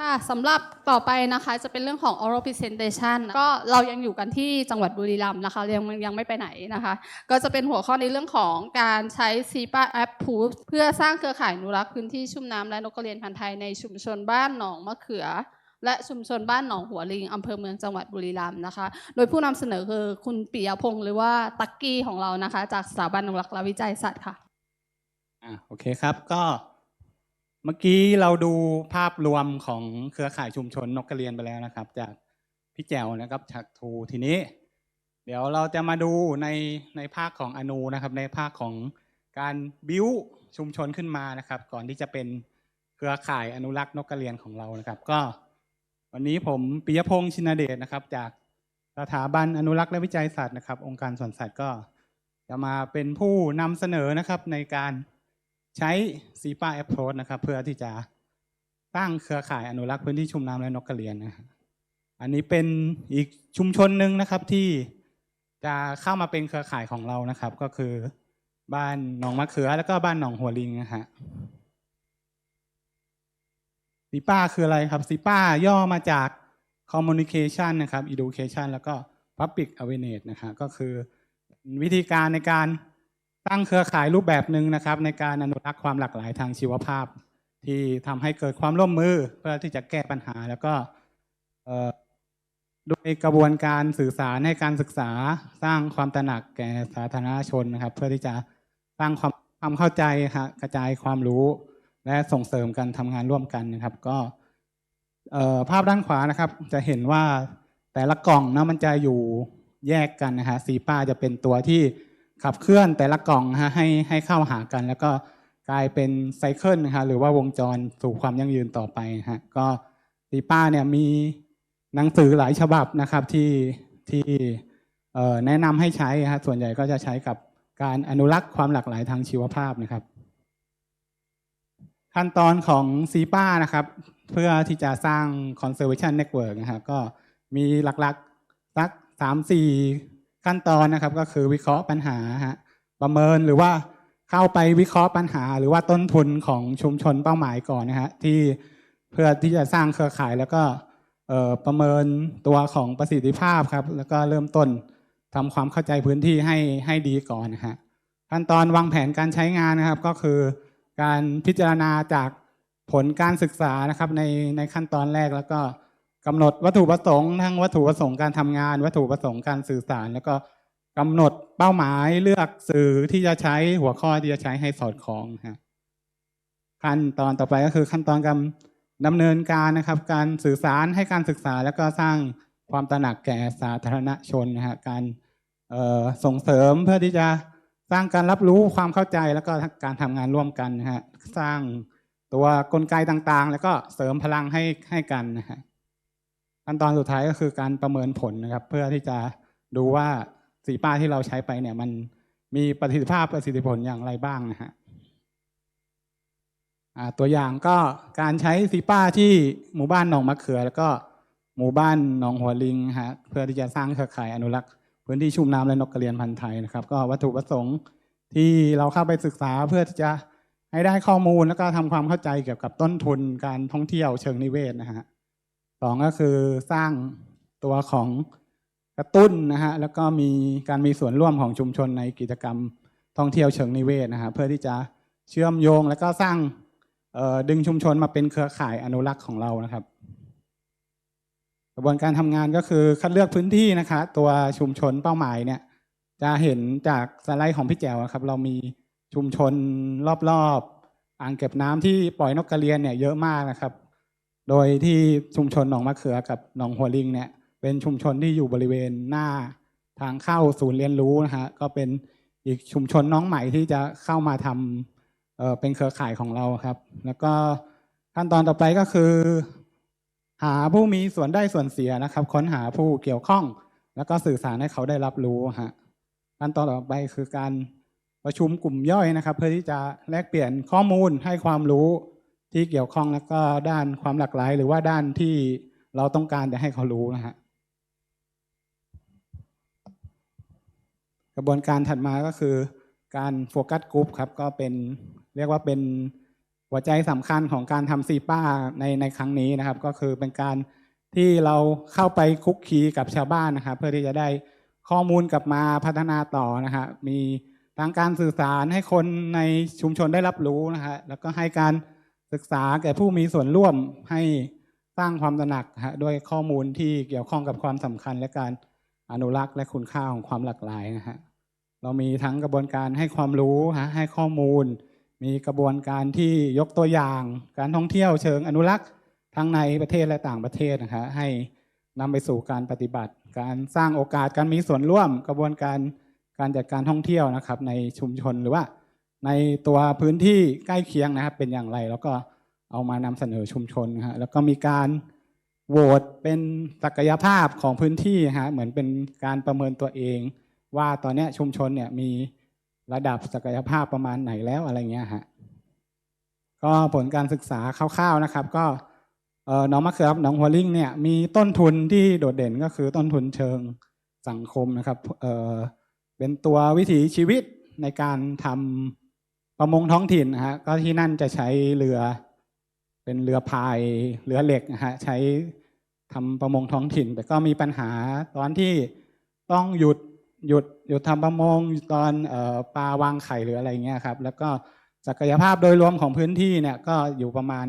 ค่ะสำหรับต่อไปนะคะจะเป็นเรื่องของ oral presentation ก็เรายังอยู่กันที่จังหวัดบุรีรัมย์นะคะยังยังไม่ไปไหนนะคะ ก็จะเป็นหัวข้อในเรื่องของการใช้ CIPA App Proof เพื่อสร้างเครือข่ายอนุรักษ์พื้นที่ชุ่มน้ำและนกกระเรียนพันธุ์ไทยในชุมชนบ้านหนองมะเขือ และชุมชนบ้านหนองหัวลิงอำเภอเมืองจังหวัดบุรีรัมย์นะคะ โดยผู้นำเสนอคือคุณปิยพงศ์หรือว่าตักกี้ของเรานะคะ จากสถาบันอนุรักษ์และวิจัยสัตว์ค่ะอะโอเคครับก็ เมื่อกี้เราดูภาพรวมของเครือข่ายชุมชนนกกระเรียนไปแล้วนะครับ จากพี่แจวนะครับจากทูทีนี้ เดี๋ยวเราจะมาดูในในภาคของอนูนะครับ ในภาคของการบิวชุมชนขึ้นมานะครับ ก่อนที่จะเป็นเครือข่ายอนุรักษ์นกกระเรียนของเรานะครับ ก็ วันนี้ผมปิยพงษ์ชินเดชนะครับ จากสถาบันอนุรักษ์และวิจัยสัตว์นะครับ องค์การสวนสัตว์ก็จะมาเป็นผู้นำเสนอนะครับในการ ใช้ซีป้าแอปโพสนะครับ เพื่อที่จะสร้งเครือข่ายอนุรักษ์พื้นที่ชุ่มน้ำและนกกระเรียนนะครับอันนี้เป็นอีกชุมชนหนึ่งนะครับที่จะเข้ามาเป็นเครือข่ายของเรานะครับ ก็คือบ้านหนองมะเขือ แล้วก็บ้านหนองหัวลิงนะฮะซีป้าคืออะไรครับซีป้าย่อมาจาก communication นะครับ education แล้วก็ public awareness นะฮะก็คือวิธีการในการ ตั้งเครือข่ายรูปแบบหนึ่งนะครับ ในการอนุรักษ์ความหลากหลายทางชีวภาพ ที่ทำให้เกิดความร่วมมือเพื่อที่จะแก้ปัญหา แล้วก็โดยกระบวนการสื่อสารให้การศึกษาสร้างความตระหนักแก่สาธารณชนนะครับ เพื่อที่จะสร้างความความเข้าใจฮะกระจายความรู้และส่งเสริมการทำงานร่วมกันนะครับ ก็ภาพด้านขวานะครับ จะเห็นว่าแต่ละกล่องนะมันจะอยู่แยกกันนะฮะซีป้าจะเป็นตัวที่ ขับเคลื่อนแต่ละกล่องฮะให้ให้เข้าหากัน แล้วก็กลายเป็นไซเคิลนะฮะหรือว่าวงจรสู่ความยั่งยืนต่อไปฮะก็ซีป้าเนี่ยมีหนังสือหลายฉบับนะครับที่ที่แนะนำให้ใช้ฮะส่วนใหญ่ก็จะใช้กับการอนุรักษ์ความหลากหลายทางชีวภาพนะครับ ขั้นตอนของซีป้านะครับ เพื่อที่จะสร้าง conservation network นะครับก็มีหลักๆสักสามสี่ ขั้นตอนนะครับก็คือวิเคราะห์ปัญหาฮะประเมินหรือว่าเข้าไปวิเคราะห์ปัญหา หรือว่าต้นทุนของชุมชนเป้าหมายก่อนนะฮะที่เพื่อที่จะสร้างเครือข่ายแล้วก็ประเมินตัวของประสิทธิภาพครับ แล้วก็เริ่มต้นทำความเข้าใจพื้นที่ให้ให้ดีก่อนนะฮะขั้นตอนวางแผนการใช้งานนะครับก็คือ การพิจารณาจากผลการศึกษานะครับในในขั้นตอนแรกแล้วก็ กำหนดวัตถุประสงค์ทั้งวัตถุประสงค์การทำงาน วัตถุประสงค์การสื่อสาร แล้วก็กำหนดเป้าหมายเลือกสื่อที่จะใช้หัวข้อที่จะใช้ให้สอดคล้องนะฮะขั้นตอนต่อไปก็คือขั้นตอนการดำเนินการนะครับ การสื่อสารให้การศึกษา แล้วก็สร้างความตระหนักแก่สาธารณชนนะฮะการส่งเสริมเพื่อที่จะสร้างการรับรู้ความเข้าใจแล้วก็การทำงานร่วมกันนะฮะสร้างตัวกลไกต่างๆ แล้วก็เสริมพลังให้ให้กันนะฮะ ขั้นตอนสุดท้ายก็คือการประเมินผลนะครับ เพื่อที่จะดูว่าสีป้าที่เราใช้ไปเนี่ยมันมีประสิทธิภาพประสิทธิผลอย่างไรบ้างนะฮะตัวอย่างก็การใช้สีป้าที่หมู่บ้านหนองมะเขือ แล้วก็หมู่บ้านหนองหัวลิงฮะเพื่อที่จะสร้างเครือข่ายอนุรักษ์พื้นที่ชุ่มน้ำและนกกระเรียนพันธุ์ไทยนะครับ ก็วัตถุประสงค์ที่เราเข้าไปศึกษาเพื่อที่จะให้ได้ข้อมูลแล้วก็ทำความเข้าใจเกี่ยวกับต้นทุนการท่องเที่ยวเชิงนิเวศนะฮะ องก็คือสร้างตัวของกระตุ้นนะฮะแล้วก็มีการมีส่วนร่วมของชุมชนในกิจกรรมท่องเที่ยวเชิงนิเวศนะฮะเพื่อที่จะเชื่อมโยงแล้วก็สร้างดึงชุมชนมาเป็นเครือข่ายอนุรักษ์ของเรานะครับ กระบวนการทำงานก็คือคัดเลือกพื้นที่นะคะตัวชุมชนเป้าหมายเนี่ยจะเห็นจากสไลด์ของพี่แจ๋วครับ เรามีชุมชนรอบๆอ่างเก็บน้ำที่ปล่อยนกกระเรียนเนี่ยเยอะมากนะครับ โดยที่ชุมชนหนองมะเขือกับหนองหัวลิงเนี่ยเป็นชุมชนที่อยู่บริเวณหน้าทางเข้าศูนย์เรียนรู้นะฮะก็เป็นอีกชุมชนน้องใหม่ที่จะเข้ามาทำเเป็นเครือข่ายของเราครับ แล้วก็ขั้นตอนต่อไปก็คือ หาผู้มีส่วนได้ส่วนเสียนะครับ ค้นหาผู้เกี่ยวข้อง แล้วก็สื่อสารให้เขาได้รับรู้ฮะขั้นตอนต่อไปคือการประชุมกลุ่มย่อยนะครับ เพื่อที่จะแลกเปลี่ยนข้อมูลให้ความรู้ ที่เกี่ยวข้องแล้วก็ด้านความหลากหลาย หรือว่าด้านที่เราต้องการจะให้เขารู้นะฮะกระบวนการถัดมาก็คือการโฟกัสกลุ่มครับก็เป็นเรียกว่าเป็นหัวใจสำคัญของการทำซีป้าในในครั้งนี้นะครับ ก็คือเป็นการที่เราเข้าไปคุกคีกับชาวบ้านนะครับเพื่อที่จะได้ข้อมูลกลับมาพัฒนาต่อนะฮะมีทั้งการสื่อสารให้คนในชุมชนได้รับรู้นะฮะแล้วก็ให้การ ศึกษาแก่ผู้มีส่วนร่วมให้สร้างความตระหนักฮะด้วยข้อมูลที่เกี่ยวข้องกับความสำคัญและการอนุรักษ์และคุณค่าของความหลากหลายนะฮะเรามีทั้งกระบวนการให้ความรู้ฮะให้ข้อมูล มีกระบวนการที่ยกตัวอย่าง การท่องเที่ยวเชิงอนุรักษ์ทั้งในประเทศและต่างประเทศนะคะให้นำไปสู่การปฏิบัติ การสร้างโอกาสการมีส่วนร่วม กระบวนการการจัดการท่องเที่ยวนะครับ ในชุมชนหรือว่า ในตัวพื้นที่ใกล้เคียงนะครับเป็นอย่างไร แล้วก็เอามานำเสนอชุมชนฮะแล้วก็มีการโหวตเป็นศักยภาพของพื้นที่ฮะเหมือนเป็นการประเมินตัวเอง ว่าตอนนี้ชุมชนเนี่ยมีระดับศักยภาพประมาณไหนแล้วอะไรเงี้ยฮะก็ผลการศึกษาคร่าวๆนะครับ ก็เออน้องมะเขือหนองหัวลิงเนี่ยมีต้นทุนที่โดดเด่นก็คือต้นทุนเชิงสังคมนะครับเออเป็นตัววิถีชีวิตในการทำ ประมงท้องถิ่นนะฮะก็ที่นั่นจะใช้เรือ เป็นเรือพายเรือเหล็กนะฮะใช้ทำประมงท้องถิ่น แต่ก็มีปัญหาตอนที่ต้องหยุดหยุดหยุดทำประมงตอนออปลาวางไข่หรืออะไรเงี้ยครับ แล้วก็ศักยภาพโดยรวมของพื้นที่เนี่ยก็อยู่ประมาณ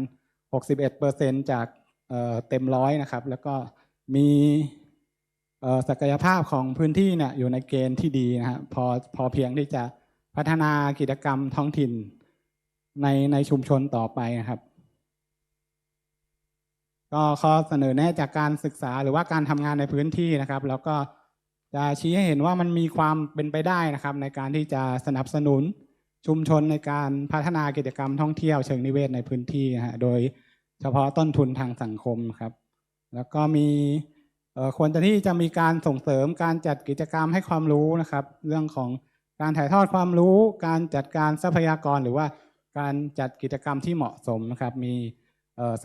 61%จากเอ่อเต็มร้อยนะครับ แล้วก็มีศักยภาพของพื้นที่เนี่ยอยู่ในเกณฑ์ที่ดีนะฮะพอพอเพียงที่จะ พัฒนากิจกรรมท้องถิ่นในในชุมชนต่อไปนะครับ ก็ข้อเสนอแนะจากการศึกษาหรือว่าการทำงานในพื้นที่นะครับ แล้วก็จะชี้ให้เห็นว่ามันมีความเป็นไปได้นะครับ ในการที่จะสนับสนุนชุมชนในการพัฒนากิจกรรมท่องเที่ยวเชิงนิเวศในพื้นที่ฮะโดยเฉพาะต้นทุนทางสังคมครับ แล้วก็มีควรจะที่จะมีการส่งเสริมการจัดกิจกรรมให้ความรู้นะครับ เรื่องของ การถ่ายทอดความรู้ การจัดการทรัพยากรหรือว่าการจัดกิจกรรมที่เหมาะสมนะครับ มี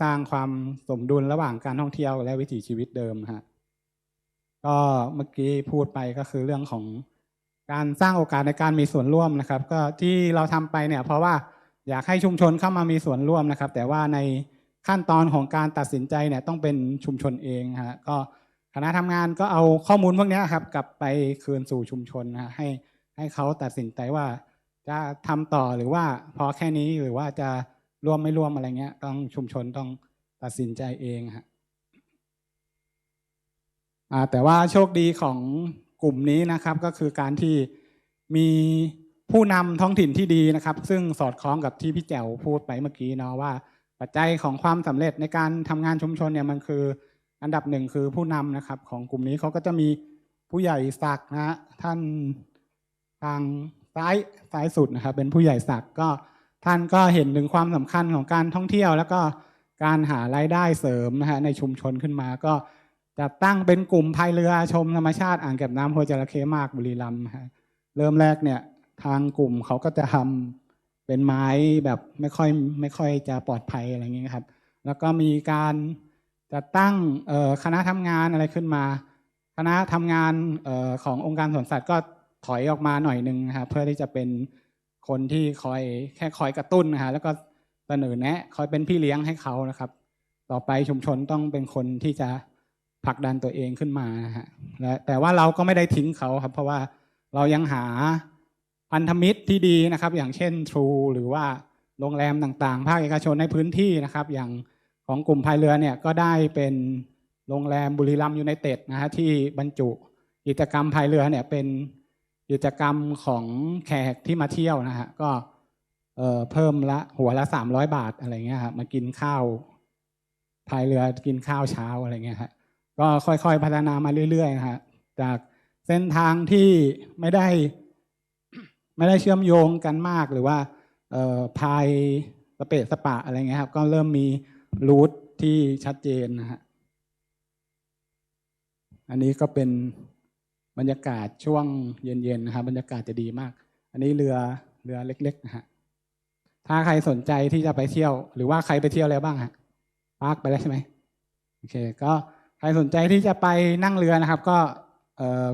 สร้างความสมดุลระหว่างการท่องเที่ยวและวิถีชีวิตเดิมฮะก็เมื่อกี้พูดไปก็คือเรื่องของการสร้างโอกาสในการมีส่วนร่วมนะครับ ก็ที่เราทำไปเนี่ย เพราะว่าอยากให้ชุมชนเข้ามามีส่วนร่วมนะครับ แต่ว่าในขั้นตอนของการตัดสินใจเนี่ยต้องเป็นชุมชนเองฮะก็คณะทำงานก็เอาข้อมูลพวกนี้ครับ กลับไปคืนสู่ชุมชนนะฮะให้ ให้เขาตัดสินใจว่า จะทำต่อหรือว่าพอแค่นี้หรือว่าจะร่วมไม่ร่วมอะไรเงี้ย ต้องชุมชนต้องตัดสินใจเองฮะแต่ว่าโชคดีของกลุ่มนี้นะครับก็คือการที่มีผู้นำท้องถิ่นที่ดีนะครับ ซึ่งสอดคล้องกับที่พี่แจ๋วพูดไปเมื่อกี้เนาะว่า ปัจจัยของความสำเร็จในการทำงานชุมชนเนี่ยมันคือ อันดับหนึ่งคือผู้นำนะครับ ของกลุ่มนี้เขาก็จะมีผู้ใหญ่ศักนะท่าน ทางซ้ายซ้ายสุดนะครับ เป็นผู้ใหญ่ศักดิ์ก็ท่านก็เห็นถึงความสำคัญของการท่องเที่ยว แล้วก็การหารายได้เสริมนะฮะในชุมชนขึ้นมาก็จะตั้งเป็นกลุ่มพายเรือชมธรรมชาติอ่างเก็บน้ำห้วจระเข้มากบุรีรัมย์ฮะเริ่มแรกเนี่ยทางกลุ่มเขาก็จะทำเป็นไม้แบบไม่ค่อยไม่ค่อยจะปลอดภัยอะไรเงี้ยครับ แล้วก็มีการจัดตั้งคณะทำงานอะไรขึ้นมา คณะทำงานออขององค์การสวนสัตว์ก็ ถอยออกมาหน่อยนึงนะครับเพื่อที่จะเป็นคนที่คอยแค่คอยกระตุ้นนะฮะแล้วก็เสนอแนะคอยเป็นพี่เลี้ยงให้เขานะครับ ต่อไปชุมชนต้องเป็นคนที่จะผลักดันตัวเองขึ้นมานะฮะและแต่ว่าเราก็ไม่ได้ทิ้งเขาครับ เพราะว่าเรายังหาพันธมิตรที่ดีนะครับ อย่างเช่น True หรือว่าโรงแรมต่างๆ ภาคเอกชนในพื้นที่นะครับ อย่างของกลุ่มพายเรือเนี่ยก็ได้เป็นโรงแรมบุรีรัมย์ยูไนเต็ดนะฮะที่บรรจุกิจกรรมพายเรือเนี่ยเป็น กิจกรรมของแขกที่มาเที่ยวนะฮะก็เพิ่มละหัวละสามร้อยบาทอะไรเงี้ยครับมากินข้าวพายเรือกินข้าวเช้าอะไรเงี้ยฮะก็ค่อยๆพัฒนามาเรื่อยๆนะฮะจากเส้นทางที่ไม่ได้ ไม่ได้เชื่อมโยงกันมากหรือว่าพายสเปะสปะอะไรเงี้ยครับก็เริ่มมีรูทที่ชัดเจนนะฮะอันนี้ก็เป็น บรรยากาศช่วงเย็นๆนะครับบรรยากาศจะดีมาก อันนี้เรือเรือเล็กๆนะฮะถ้าใครสนใจที่จะไปเที่ยว หรือว่าใครไปเที่ยวแล้วบ้างฮะปาร์คไปแล้วใช่ไหมโอเค ก็ใครสนใจที่จะไปนั่งเรือนะครับ ก็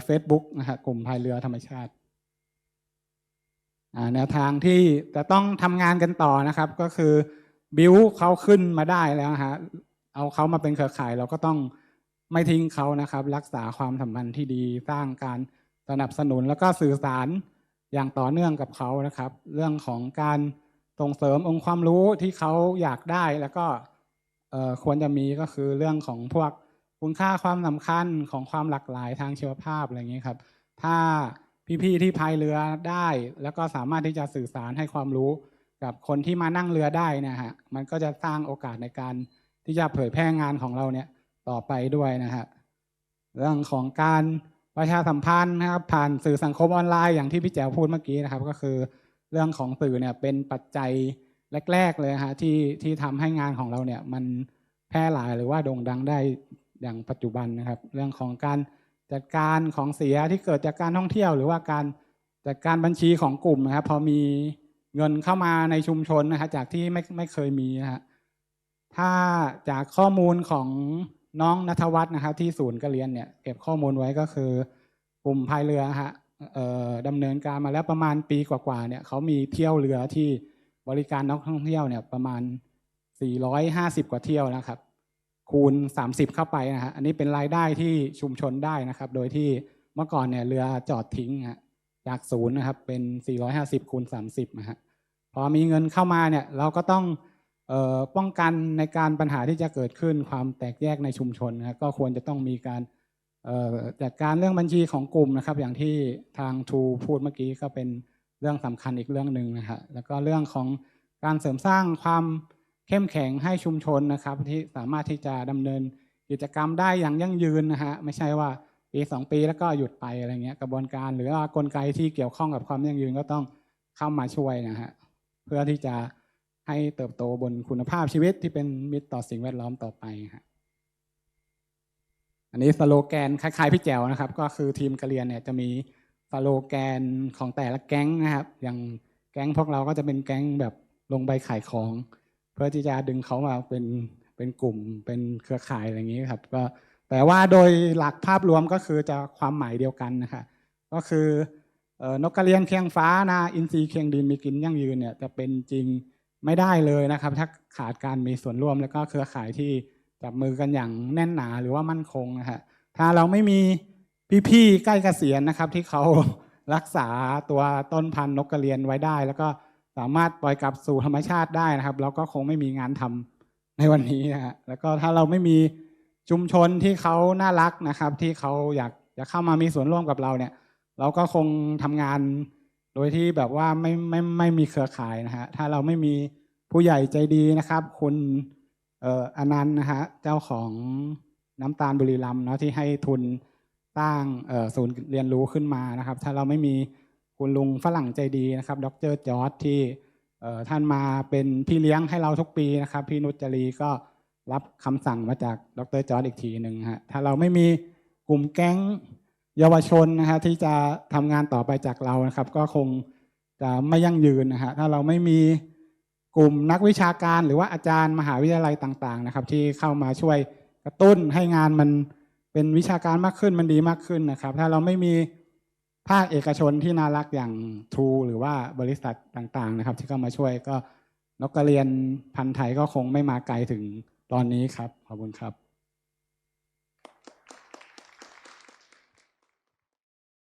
เฟซบุ๊กนะฮะกลุ่มพายเรือธรรมชาติแนวทางที่จะต้องทำงานกันต่อนะครับ ก็คือบิวเขาขึ้นมาได้แล้วฮะเอาเขามาเป็นเครือข่ายเราก็ต้อง ไม่ทิ้งเขานะครับ รักษาความสัมพันธ์ที่ดีสร้างการสนับสนุนแล้วก็สื่อสารอย่างต่อเนื่องกับเขานะครับ เรื่องของการส่งเสริมองค์ความรู้ที่เขาอยากได้แล้วก็ควรจะมีก็คือเรื่องของพวกคุณค่าความสำคัญของความหลากหลายทางชีวภาพอะไรอย่างนี้ครับ ถ้าพี่ๆที่พายเรือได้ แล้วก็สามารถที่จะสื่อสารให้ความรู้กับคนที่มานั่งเรือได้นะฮะมันก็จะสร้างโอกาสในการที่จะเผยแพร่งานของเราเนี่ย ต่อไปด้วยนะฮะเรื่องของการประชาสัมพันธ์นะครับ ผ่านสื่อสังคมออนไลน์อย่างที่พี่แจ๋วพูดเมื่อกี้นะครับ ก็คือเรื่องของสื่อเนี่ยเป็นปัจจัยแรก ๆ เลยฮะที่ที่ทำให้งานของเราเนี่ยมันแพร่หลายหรือว่าโด่งดังได้อย่างปัจจุบันนะครับ เรื่องของการจัดการของเสียที่เกิดจากการท่องเที่ยว หรือว่าการจัดการบัญชีของกลุ่มนะครับ พอมีเงินเข้ามาในชุมชนนะฮะจากที่ไม่ไม่เคยมีนะฮะถ้าจากข้อมูลของ น้องนัทวัฒน์นะครับ ที่ศูนย์การเรียนเนี่ยเก็บข้อมูลไว้ก็คือกลุ่มพายเรือฮะดำเนินการมาแล้วประมาณปีกว่าๆเนี่ยเขามีเที่ยวเรือที่บริการนักท่องเที่ยวเนี่ยประมาณ 450 กว่าเที่ยวนะครับ คูณ 30 เข้าไปนะฮะอันนี้เป็นรายได้ที่ชุมชนได้นะครับ โดยที่เมื่อก่อนเนี่ยเรือจอดทิ้งฮะจากศูนย์นะครับเป็น 450 คูณ 30นะฮะพอมีเงินเข้ามาเนี่ยเราก็ต้อง ป้องกันในการปัญหาที่จะเกิดขึ้นความแตกแยกในชุมชนนะครับก็ควรจะต้องมีการจัดการเรื่องบัญชีของกลุ่มนะครับ อย่างที่ทางทูพูดเมื่อกี้ก็เป็นเรื่องสำคัญอีกเรื่องหนึ่งนะฮะแล้วก็เรื่องของการเสริมสร้างความเข้มแข็งให้ชุมชนนะครับ ที่สามารถที่จะดำเนินกิจกรรมได้อย่างยั่งยืนนะฮะไม่ใช่ว่าปีสองปีแล้วก็หยุดไปอะไรเงี้ยกระบวนการหรือว่ากลไกที่เกี่ยวข้องกับความยั่งยืนก็ต้องเข้ามาช่วยนะฮะเพื่อที่จะ ให้เติบโตบนคุณภาพชีวิตที่เป็นมิตรต่อสิ่งแวดล้อมต่อไปฮะอันนี้สโลแกนคล้ายๆพี่แจวนะครับ ก็คือทีมกะเรียนเนี่ยจะมีสโลแกนของแต่ละแก๊งนะครับ อย่างแก๊งพวกเราก็จะเป็นแก๊งแบบลงใบขายของ เพื่อที่จะดึงเขามาเป็นเป็นกลุ่มเป็นเครือข่ายอะไรอย่างนี้ครับ ก็แต่ว่าโดยหลักภาพรวมก็คือจะความหมายเดียวกันนะคะก็คือเอ่อนกกระเรียนเคียงฟ้านาอินทรีย์เคียงดินมีกินยั่งยืนเนี่ยจะเป็นจริง ไม่ได้เลยนะครับ ถ้าขาดการมีส่วนร่วมแล้วก็เครือข่ายที่จับมือกันอย่างแน่นหนาหรือว่ามั่นคงนะฮะถ้าเราไม่มีพี่ๆใกล้เกษียณนะครับ ที่เขารักษาตัวต้นพันธุ์นกกระเรียนไว้ได้ แล้วก็สามารถปล่อยกลับสู่ธรรมชาติได้นะครับ เราก็คงไม่มีงานทำในวันนี้นะฮะแล้วก็ถ้าเราไม่มีชุมชนที่เขาน่ารักนะครับ ที่เขาอยากจะเข้ามามีส่วนร่วมกับเราเนี่ย เราก็คงทำงาน โดยที่แบบว่าไม่ไม่ไม่มีเครือข่ายนะฮะถ้าเราไม่มีผู้ใหญ่ใจดีนะครับ คุณเอ่ออนันต์นะฮะเจ้าของน้ำตาลบุรีรัมย์เนาะที่ให้ทุนสร้างเอ่อศูนย์เรียนรู้ขึ้นมานะครับ ถ้าเราไม่มีคุณลุงฝรั่งใจดีนะครับ ดรจอร์ดที่เอ่อท่านมาเป็นพี่เลี้ยงให้เราทุกปีนะครับ พี่นุชจรีก็รับคำสั่งมาจากดรจอร์ดอีกทีหนึ่งฮะถ้าเราไม่มีกลุ่มแก๊ง เยาวชนนะฮะที่จะทำงานต่อไปจากเรานะครับ ก็คงจะไม่ยั่งยืนนะฮะถ้าเราไม่มีกลุ่มนักวิชาการ หรือว่าอาจารย์มหาวิทยาลัยต่างๆนะครับ ที่เข้ามาช่วยกระตุ้นให้งานมันเป็นวิชาการมากขึ้นมันดีมากขึ้นนะครับ ถ้าเราไม่มีภาคเอกชนที่น่ารักอย่างทูหรือว่าบริษัทต่างๆนะครับ ที่เข้ามาช่วยก็นกกระเรียนพันธุ์ไทยก็คงไม่มาไกลถึงตอนนี้ครับขอบคุณครับ